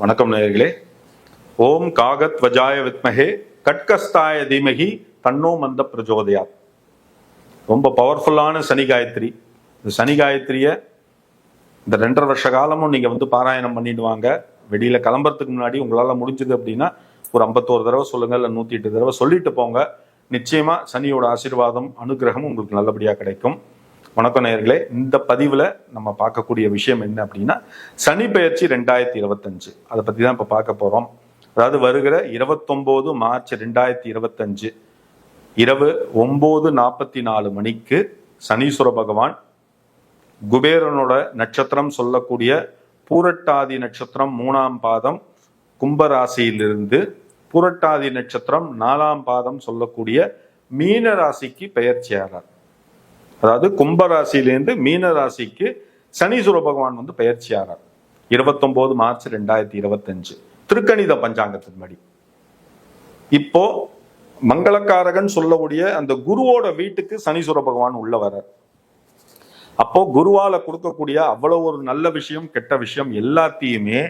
வணக்கம் நேயர்களே. ஓம் காகத் வஜாய வித்மகே கட்கஸ்தாய தீமகி தன்னோ மந்த பிரஜோதயா. ரொம்ப பவர்ஃபுல்லான சனி காயத்ரி. இந்த சனி காயத்ரியை இந்த ரெண்டரை வருஷ காலமும் நீங்கள் வந்து பாராயணம் பண்ணிட்டு வாங்க. வெளியில் கிளம்புறதுக்கு முன்னாடி உங்களால் முடிஞ்சது அப்படின்னா ஒரு ஐம்பத்தோரு தடவை சொல்லுங்கள் இல்லை நூற்றி எட்டு தடவை சொல்லிட்டு போங்க. நிச்சயமாக சனியோட ஆசீர்வாதம் அனுகிரகம் உங்களுக்கு நல்லபடியாக கிடைக்கும். வணக்கம் நேர்களே இந்த பதிவில் நம்ம பார்க்கக்கூடிய விஷயம் என்ன அப்படின்னா சனி பெயர்ச்சி ரெண்டாயிரத்தி இருபத்தஞ்சு. அதை பற்றி தான் இப்போ பார்க்க போகிறோம் அதாவது வருகிற இருபத்தொம்போது மார்ச் ரெண்டாயிரத்தி இருபத்தஞ்சு இரவு ஒம்பது நாற்பத்தி நாலு மணிக்கு சனீஸ்வர பகவான் குபேரனோட நட்சத்திரம் சொல்லக்கூடிய பூரட்டாதி நட்சத்திரம் மூணாம் பாதம் கும்பராசியிலிருந்து பூரட்டாதி நட்சத்திரம் நாலாம் பாதம் சொல்லக்கூடிய மீன ராசிக்கு பெயர்ச்சியாளர் அதாவது கும்பராசிலேருந்து மீன ராசிக்கு சனீஸ்வர பகவான் வந்து பெயர்ச்சியாகிறார் இருபத்தொம்போது மார்ச் ரெண்டாயிரத்தி இருபத்தஞ்சு. திருக்கணித பஞ்சாங்கத்தின்படி இப்போ மங்களக்காரகன் சொல்லக்கூடிய அந்த குருவோட வீட்டுக்கு சனீஸ்வர பகவான் உள்ள வர்றார். அப்போ குருவால கொடுக்கக்கூடிய அவ்வளவு ஒரு நல்ல விஷயம் கெட்ட விஷயம் எல்லாத்தையுமே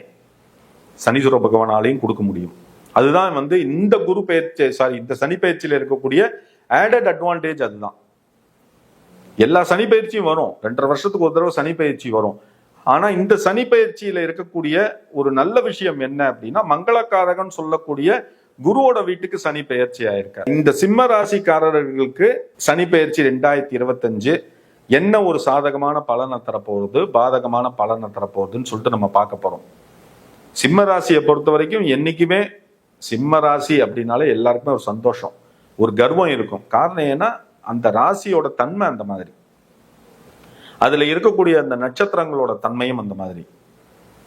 சனீஸ்வர பகவானாலையும் கொடுக்க முடியும். அதுதான் வந்து இந்த குரு பயிற்சி சாரி இந்த சனி பயிற்சியில் இருக்கக்கூடிய ஆடட் அட்வான்டேஜ் அதுதான். எல்லா சனி பயிற்சியும் வரும். ரெண்டரை வருஷத்துக்கு ஒரு தடவை சனி பயிற்சி வரும். ஆனா இந்த சனி பயிற்சியில இருக்கக்கூடிய ஒரு நல்ல விஷயம் என்ன அப்படின்னா மங்களக்காரகன் சொல்லக்கூடிய குருவோட வீட்டுக்கு சனி பயிற்சி ஆயிருக்கார். இந்த சிம்ம ராசிக்காரர்களுக்கு சனி பயிற்சி ரெண்டாயிரத்தி இருபத்தஞ்சு என்ன ஒரு சாதகமான பலனை தரப்போகுது பாதகமான பலனை தரப்போகுதுன்னு சொல்லிட்டு நம்ம பார்க்க போறோம். சிம்ம ராசியை பொறுத்த வரைக்கும் என்னைக்குமே சிம்ம ராசி அப்படின்னாலே எல்லாருக்குமே ஒரு சந்தோஷம் ஒரு கர்வம் இருக்கும். காரணம் ஏன்னா அந்த ராசியோட தன்மை அந்த மாதிரி. அதுல இருக்கக்கூடிய அந்த நட்சத்திரங்களோட தன்மையும் அந்த மாதிரி.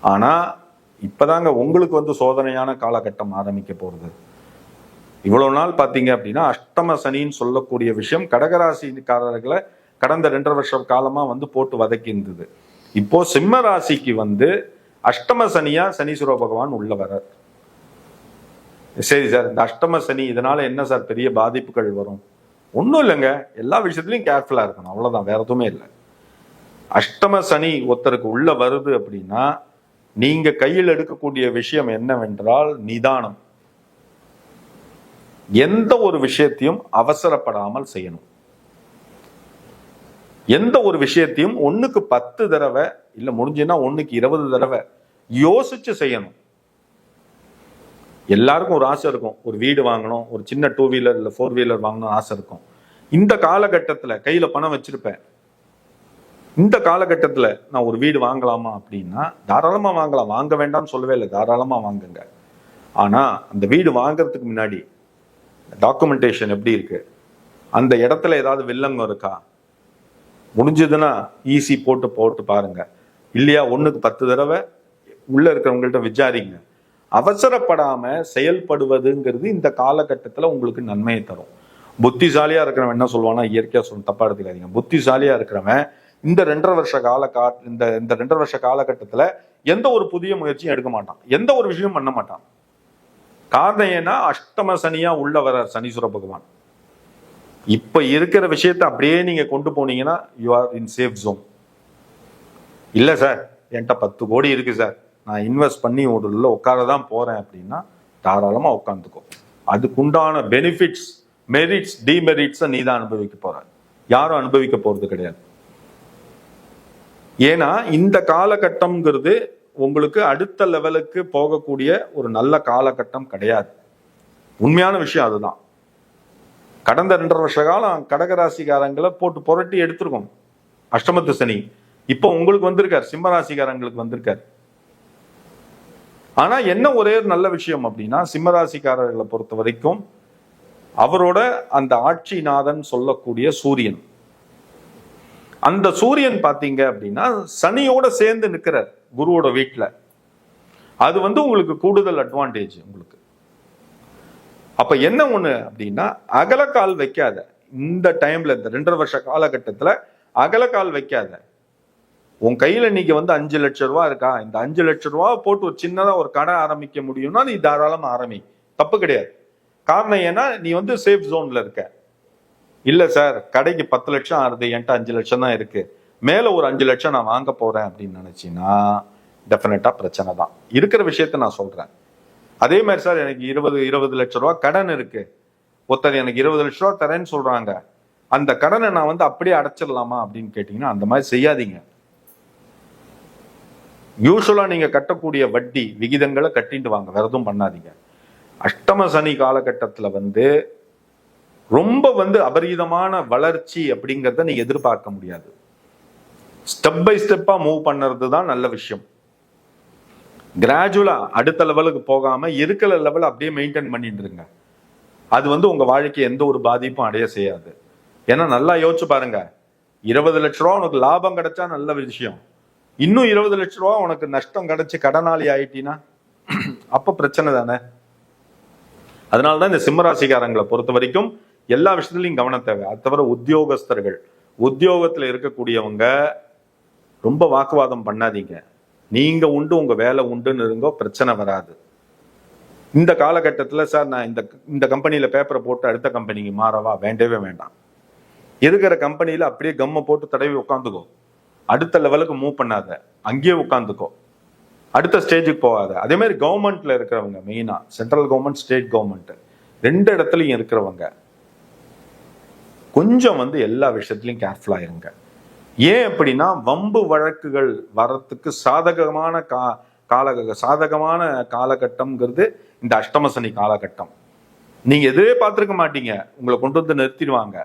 ஆனா இப்பதாங்க உங்களுக்கு வந்து சோதனையான காலகட்டம் ஆரம்பிக்க போறது. இவ்வளவு நாள் பாத்தீங்க அப்படின்னா அஷ்டம சனின்னு சொல்லக்கூடிய விஷயம் கடகராசிக்காரர்களை கடந்த ரெண்டரை வருஷம் காலமா வந்து போட்டு வதக்கி இருந்தது இப்போ சிம்ம ராசிக்கு வந்து அஷ்டம சனியா சனீஸ்வர பகவான் உள்ள வரார். சரி சார் இந்த அஷ்டம சனி இதனால என்ன சார் பெரிய பாதிப்புகள் வரும்? ஒன்றும் இல்லைங்க. எல்லா விஷயத்துலையும் கேர்ஃபுல்லாக இருக்கணும். அவ்வளோதான் வேற எதுவுமே இல்லை. அஷ்டம சனி ஒருத்தருக்கு உள்ள வருது அப்படின்னா நீங்க கையில் எடுக்கக்கூடிய விஷயம் என்னவென்றால் நிதானம். எந்த ஒரு விஷயத்தையும் அவசரப்படாமல் செய்யணும். எந்த ஒரு விஷயத்தையும் ஒன்றுக்கு பத்து தடவை இல்லை முடிஞ்சுன்னா ஒன்றுக்கு இருபது தடவை யோசிச்சு செய்யணும். எல்லாருக்கும் ஒரு ஆசை இருக்கும். ஒரு வீடு வாங்கணும் ஒரு சின்ன டூ வீலர் இல்லை ஃபோர் வீலர் வாங்கணும் ஆசை இருக்கும். இந்த காலகட்டத்தில் கையில் பணம் வச்சிருப்பேன். இந்த காலகட்டத்தில் நான் ஒரு வீடு வாங்கலாமா அப்படின்னா தாராளமாக வாங்கலாம். வாங்க வேண்டாம்னு சொல்லவே இல்லை. தாராளமாக வாங்குங்க. ஆனால் அந்த வீடு வாங்குறதுக்கு முன்னாடி டாக்குமெண்டேஷன் எப்படி இருக்கு? அந்த இடத்துல ஏதாவது வில்லங்கம் இருக்கா? முடிஞ்சதுன்னா ஈஸி போட்டு போட்டு பாருங்க. இல்லையா ஒன்றுக்கு பத்து தடவை உள்ளே இருக்கிறவங்கள்ட்ட விசாரிங்க. அவசரப்படாம செயல்படுவதுங்கிறது இந்த காலகட்டத்தில் உங்களுக்கு நன்மையை தரும். புத்திசாலியா இருக்கிறவன் என்ன சொல்லுவானா இயற்கையா சொல்லணும் தப்பா எடுத்துக்காதீங்க. புத்திசாலியா இருக்கிறவன் இந்த ரெண்டரை வருஷ கால கா இந்த இந்த ரெண்டரை வருஷ காலகட்டத்தில் எந்த ஒரு புதிய முயற்சியும் எடுக்க மாட்டான். எந்த ஒரு விஷயமும் பண்ண மாட்டான். காரணம் ஏன்னா அஷ்டம சனியா உள்ள வர சனீஸ்வர பகவான். இப்ப இருக்கிற விஷயத்தை அப்படியே நீங்க கொண்டு போனீங்கன்னா you are in safe zone இல்ல சார் என்கிட்ட பத்து கோடி இருக்கு சார். நான் இன்வெஸ்ட் பண்ணி ஒரு உள்ள உட்கார தான் போகிறேன் அப்படின்னா தாராளமாக உட்காந்துக்கோ. அதுக்குண்டான பெனிஃபிட்ஸ் மெரிட்ஸ் டிமெரிட்ஸை நீ தான் அனுபவிக்க போற. யாரும் அனுபவிக்க போகிறது கிடையாது. ஏன்னா இந்த காலகட்டம்ங்கிறது உங்களுக்கு அடுத்த லெவலுக்கு போகக்கூடிய ஒரு நல்ல காலகட்டம் கிடையாது. உண்மையான விஷயம் அதுதான். கடந்த ரெண்டரை வருஷ காலம் கடகராசிக்காரங்களை போட்டு புரட்டி எடுத்திருக்கோம். அஷ்டமத்து சனி. இப்போ உங்களுக்கு வந்திருக்கார். சிம்மராசிக்காரங்களுக்கு வந்திருக்கார். ஆனா என்ன ஒரே ஒரு நல்ல விஷயம் அப்படின்னா சிம்மராசிக்காரர்களை பொறுத்த வரைக்கும் அவரோட அந்த ஆட்சிநாதன் சொல்லக்கூடிய சூரியன். அந்த சூரியன் பார்த்தீங்க அப்படின்னா சனியோட சேர்ந்து நிற்கிறார் குருவோட வீட்டில் அது வந்து உங்களுக்கு கூடுதல் அட்வான்டேஜ் உங்களுக்கு. அப்ப என்ன ஒண்ணு அப்படின்னா அகலக்கால் வைக்காத. இந்த டைம்ல இந்த ரெண்டரை வருஷ காலகட்டத்துல அகலக்கால் வைக்காத. உன் கையில இன்னைக்கு வந்து அஞ்சு லட்சம் ரூபா இருக்கா? இந்த அஞ்சு லட்ச ரூபா போட்டு ஒரு சின்னதா ஒரு கடை ஆரம்பிக்க முடியும்னா நீ தாராளமா ஆரம்பி. தப்பு கிடையாது. காரணம் ஏன்னா நீ வந்து சேஃப் ஜோன்ல இருக்க. இல்ல சார் கடைக்கு பத்து லட்சம் ஆறுது என்கிட்ட அஞ்சு லட்சம் தான் இருக்கு. மேல ஒரு அஞ்சு லட்சம் நான் வாங்க போறேன் அப்படின்னு நினைச்சீங்கன்னா டெஃபினட்டா பிரச்சனை தான். இருக்கிற விஷயத்த நான் சொல்றேன். அதே மாதிரி சார் எனக்கு இருபது இருபது லட்ச ரூபா கடன் இருக்கு. ஒருத்தர் எனக்கு இருபது லட்ச ரூபா தரேன்னு சொல்றாங்க. அந்த கடனை நான் வந்து அப்படியே அடைச்சிடலாமா அப்படின்னு கேட்டீங்கன்னா அந்த மாதிரி செய்யாதீங்க. யூஸ்வலாக நீங்கள் கட்டக்கூடிய வட்டி விகிதங்களை கட்டிட்டு வாங்க வேற எதுவும் பண்ணாதீங்க. அஷ்டம சனி காலகட்டத்தில் வந்து ரொம்ப வந்து அபரீதமான வளர்ச்சி அப்படிங்கிறத நீ எதிர்பார்க்க முடியாது. ஸ்டெப் பை ஸ்டெப்பாக மூவ் பண்ணுறது தான் நல்ல விஷயம். கிராஜுவலா அடுத்த லெவலுக்கு போகாமல் இருக்கிற லெவல் அப்படியே மெயின்டைன் பண்ணிட்டு இருங்க அது வந்து உங்கள் வாழ்க்கை எந்த ஒரு பாதிப்பும் அடைய செய்யாது. ஏன்னா நல்லா யோசிச்சு பாருங்க. இருபது லட்ச ரூபா உனக்கு லாபம் கிடைச்சா நல்ல விஷயம். இன்னும் இருபது லட்ச ரூபா உனக்கு நஷ்டம் கிடைச்சி கடனாளி ஆயிட்டினா அப்ப பிரச்சனை தானே? அதனாலதான் இந்த சிம்மராசிக்காரங்களை பொறுத்த வரைக்கும் எல்லா விஷயத்துலையும் கவனம் தேவை. அது தவிர உத்தியோகஸ்தர்கள் உத்தியோகத்துல இருக்கக்கூடியவங்க ரொம்ப வாக்குவாதம் பண்ணாதீங்க. நீங்க உண்டு உங்க வேலை உண்டுன்னு இருங்கோ பிரச்சனை வராது. இந்த காலகட்டத்தில் சார் நான் இந்த இந்த கம்பெனியில் பேப்பரை போட்டு அடுத்த கம்பெனிக்கு மாறவா? வேண்டவே வேண்டாம். இருக்கிற கம்பெனியில் அப்படியே கம்மை போட்டு தடவி உட்காந்துக்கோ. அடுத்த லெவலுக்கு மூவ் பண்ணாத. அங்கேயே உட்காந்துக்கோ அடுத்த ஸ்டேஜுக்கு போகாத. அதே மாதிரி கவர்மெண்ட்ல இருக்கிறவங்க மெயினா சென்ட்ரல் கவர்மெண்ட் ஸ்டேட் கவர்மெண்ட் ரெண்டு இடத்துலையும் இருக்கிறவங்க கொஞ்சம் வந்து எல்லா விஷயத்துலையும் கேர்ஃபுல்லா இருங்க ஏன் அப்படின்னா வம்பு வழக்குகள் வரத்துக்கு சாதகமான கா கால சாதகமான காலகட்டம்ங்கிறது இந்த அஷ்டமசனி காலகட்டம். நீங்க எதிரே பார்த்துருக்க மாட்டீங்க. உங்களை கொண்டு வந்து நிறுத்திடுவாங்க.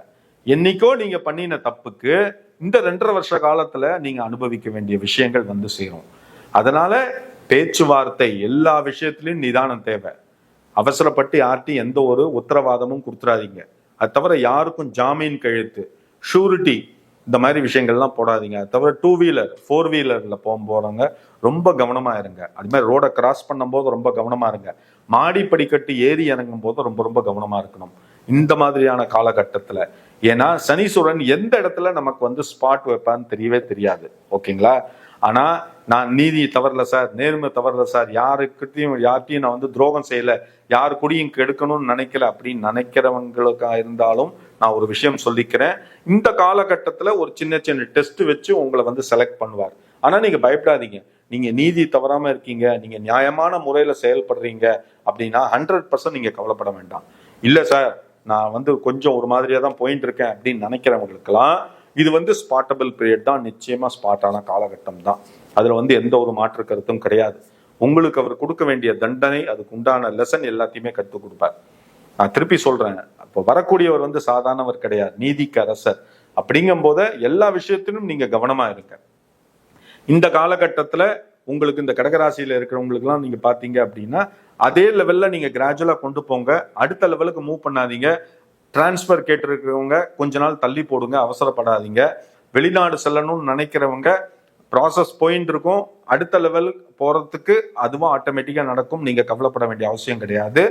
என்னைக்கோ நீங்க பண்ணின தப்புக்கு இந்த ரெண்டரை வருஷ காலத்துல நீங்க அனுபவிக்க வேண்டிய விஷயங்கள் வந்து சேரும். அதனால பேச்சுவார்த்தை எல்லா விஷயத்திலையும் நிதானம் தேவை. அவசரப்பட்டு யார்ட்டையும் எந்த ஒரு உத்தரவாதமும் கொடுத்துறாதீங்க. அது தவிர யாருக்கும் ஜாமீன் கழுத்து ஷூரிட்டி இந்த மாதிரி விஷயங்கள்லாம் போடாதீங்க. அது தவிர டூ வீலர் ஃபோர் வீலர்ல போக போறவங்க ரொம்ப கவனமாக இருங்க. அது மாதிரி ரோடை கிராஸ் பண்ணும்போது ரொம்ப கவனமாக இருங்க. மாடி படிக்கட்டு ஏறி இறங்கும் போது ரொம்ப ரொம்ப கவனமாக இருக்கணும். இந்த மாதிரியான காலகட்டத்தில். ஏன்னா சனீஸ்வரன் எந்த இடத்துல நமக்கு வந்து ஸ்பாட் வைப்பான்னு தெரியவே தெரியாது. ஓகேங்களா? ஆனா நான் நீதி தவறல சார் நேர்மை தவறல சார் யாருக்கிட்டையும் யார்கிட்டையும் நான் வந்து துரோகம் செய்யல. யாரு குடியும் கெடுக்கணும்னு நினைக்கல அப்படின்னு நினைக்கிறவங்களுக்கா இருந்தாலும் நான் ஒரு விஷயம் சொல்லிக்கிறேன். இந்த காலகட்டத்துல ஒரு சின்ன சின்ன டெஸ்ட் வச்சு உங்களை வந்து செலக்ட் பண்ணுவார். ஆனா நீங்க பயப்படாதீங்க. நீங்க நீதி தவறாம இருக்கீங்க. நீங்க நியாயமான முறையில செயல்படுறீங்க அப்படின்னா ஹண்ட்ரட் பர்சன்ட் நீங்க கவலைப்பட வேண்டாம். இல்ல சார் நான் வந்து கொஞ்சம் ஒரு மாதிரியாக தான் போயிட்டு இருக்கேன் அப்படின்னு நினைக்கிறவங்களுக்கெல்லாம் இது வந்து ஸ்பாட்டபிள் பீரியட் தான். நிச்சயமாக ஸ்பாட்டான காலகட்டம் தான். அதில் வந்து எந்த ஒரு மாற்று கருத்தும் கிடையாது. உங்களுக்கு அவர் கொடுக்க வேண்டிய தண்டனை அதுக்கு உண்டான லெசன் எல்லாத்தையுமே கற்றுக் கொடுப்பார். நான் திருப்பி சொல்றேன். அப்போ வரக்கூடியவர் வந்து சாதாரணவர் கிடையாது. நீதிக்கு அரசர் அப்படிங்கும் போத எல்லா விஷயத்திலும் நீங்க கவனமா இருக்க இந்த காலகட்டத்தில் உங்களுக்கு இந்த கடகராசியில் இருக்கிறவங்களுக்குலாம் நீங்கள் பார்த்தீங்க அப்படின்னா அதே லெவலில் நீங்கள் கிராஜுவலாக கொண்டு போங்க. அடுத்த லெவலுக்கு மூவ் பண்ணாதீங்க. டிரான்ஸ்ஃபர் கேட்டிருக்கிறவங்க கொஞ்ச நாள் தள்ளி போடுங்க அவசரப்படாதீங்க. வெளிநாடு செல்லணும்னு நினைக்கிறவங்க ப்ராசஸ் போயின்னு இருக்கும். அடுத்த லெவல் போகிறதுக்கு அதுவும் ஆட்டோமேட்டிக்காக நடக்கும். நீங்கள் கவலைப்பட வேண்டிய அவசியம் கிடையாது.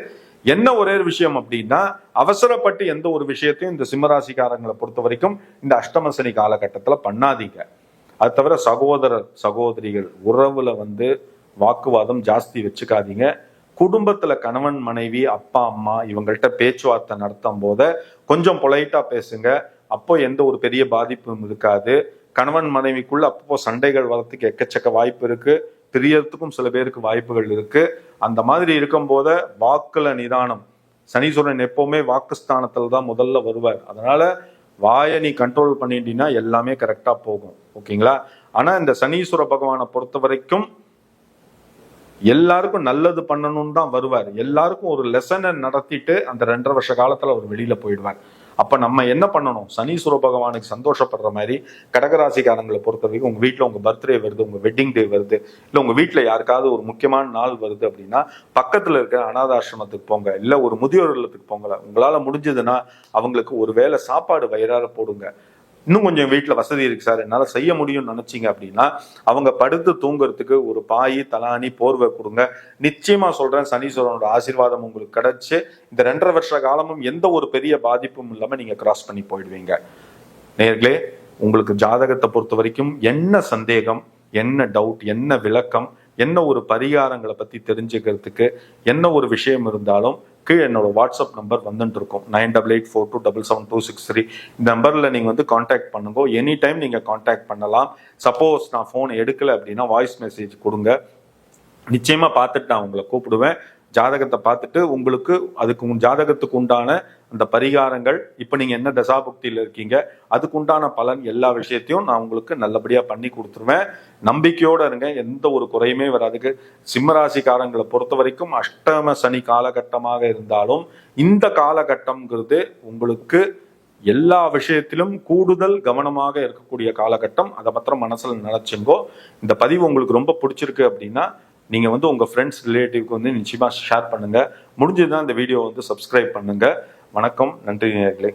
என்ன ஒரே ஒரு விஷயம் அப்படின்னா அவசரப்பட்டு எந்த ஒரு விஷயத்தையும் இந்த சிம்மராசிக்காரங்களை பொறுத்த வரைக்கும் இந்த அஷ்டமசனி காலகட்டத்தில் பண்ணாதீங்க. அது தவிர சகோதரர் சகோதரிகள் உறவுல வந்து வாக்குவாதம் ஜாஸ்தி வச்சுக்காதீங்க. குடும்பத்துல கணவன் மனைவி அப்பா அம்மா இவங்கள்ட்ட பேச்சுவார்த்தை நடத்தும் போத கொஞ்சம் பொலைட்டா பேசுங்க. அப்போ எந்த ஒரு பெரிய பாதிப்பும் இருக்காது. கணவன் மனைவிக்குள்ள அப்பப்போ சண்டைகள் வரத்துக்கு எக்கச்சக்க வாய்ப்பு இருக்கு. பிரியறதுக்கும் சில பேருக்கு வாய்ப்புகள் இருக்கு. அந்த மாதிரி இருக்கும் போத வாக்குல நிதானம். சனீஸ்வரன் எப்பவுமே வாக்குஸ்தானத்துல தான் முதல்ல வருவார். அதனால வாயை நீ கண்ட்ரோல் பண்ணிட்டீங்கன்னா எல்லாமே கரெக்டா போகும். ஓகேங்களா? ஆனா இந்த சனீஸ்வர பகவானை பொறுத்த வரைக்கும் எல்லாருக்கும் நல்லது பண்ணணும்னு தான் வருவார். எல்லாருக்கும் ஒரு லெசனை நடத்திட்டு அந்த ரெண்டரை வருஷ காலத்துல அவர் வெளியில போயிடுவார். அப்போ நம்ம என்ன பண்ணணும்? சனீஸ்வர பகவானுக்கு சந்தோஷப்படுற மாதிரி கடகராசிக்காரங்களை பொறுத்த வரைக்கும் உங்கள் வீட்டில் உங்கள் பர்த்டே வருது உங்கள் வெட்டிங் டே வருது இல்லை உங்கள் வீட்டில் யாருக்காவது ஒரு முக்கியமான நாள் வருது அப்படின்னா பக்கத்தில் இருக்கிற அனாதாசிரமத்துக்கு போங்க இல்லை ஒரு முதியோர் இல்லத்துக்கு போங்க. உங்களால் முடிஞ்சதுன்னா அவங்களுக்கு ஒரு வேளை சாப்பாடு வயிறார போடுங்க. இன்னும் கொஞ்சம் வீட்டில் வசதி இருக்கு சார். என்னால் செய்ய முடியும்னு நினைச்சீங்க அப்படின்னா அவங்க படுத்து தூங்குறதுக்கு ஒரு பாய் தலானி போர்வை கொடுங்க. நிச்சயமாக சொல்கிறேன் சனீஸ்வரனோட ஆசீர்வாதம் உங்களுக்கு கிடைச்சி இந்த ரெண்டரை வருஷ காலமும் எந்த ஒரு பெரிய பாதிப்பும் இல்லாமல் நீங்கள் கிராஸ் பண்ணி போயிடுவீங்க. நேர்களே உங்களுக்கு ஜாதகத்தை பொறுத்த வரைக்கும் என்ன சந்தேகம் என்ன டவுட் என்ன விளக்கம் என்ன ஒரு பரிகாரங்களை பற்றி தெரிஞ்சுக்கிறதுக்கு என்ன ஒரு விஷயம் இருந்தாலும் கீழே என்னோட வாட்ஸ்அப் நம்பர் வந்துட்டு இருக்கும். Nine double eight four two double seven two six three இந்த நம்பரில் நீங்கள் வந்து காண்டாக்ட் பண்ணுங்க. எனி டைம் நீங்கள் காண்டாக்ட் பண்ணலாம். சப்போஸ் நான் ஃபோன் எடுக்கலை அப்படின்னா வாய்ஸ் மெசேஜ் கொடுங்க. நிச்சயமாக பார்த்துட்டு நான் உங்களை கூப்பிடுவேன். ஜாதகத்தை பார்த்துட்டு உங்களுக்கு அதுக்கு உன் ஜாதகத்துக்கு உண்டான அந்த பரிகாரங்கள் இப்போ நீங்கள் என்ன தசாபுக்தியில இருக்கீங்க அதுக்கு உண்டான பலன் எல்லா விஷயத்தையும் நான் உங்களுக்கு நல்லபடியாக பண்ணி கொடுத்துருவேன். நம்பிக்கையோடு இருங்க எந்த ஒரு குறையுமே வராதுக்கு. சிம்மராசிக்காரங்களை பொறுத்த வரைக்கும் அஷ்டம சனி காலகட்டமாக இருந்தாலும் இந்த காலகட்டம்ங்கிறது உங்களுக்கு எல்லா விஷயத்திலும் கூடுதல் கவனமாக இருக்கக்கூடிய காலகட்டம். அதை மாத்திரம் மனசில் நினைச்சுங்கோ. இந்த பதிவு உங்களுக்கு ரொம்ப பிடிச்சிருக்கு அப்படின்னா நீங்கள் வந்து உங்கள் ஃப்ரெண்ட்ஸ் ரிலேட்டிவ்க்கு வந்து நிச்சயமாக ஷேர் பண்ணுங்க. முடிஞ்சதுதான் இந்த வீடியோ வந்து சப்ஸ்கிரைப் பண்ணுங்கள் வணக்கம். நன்றி நேர்களே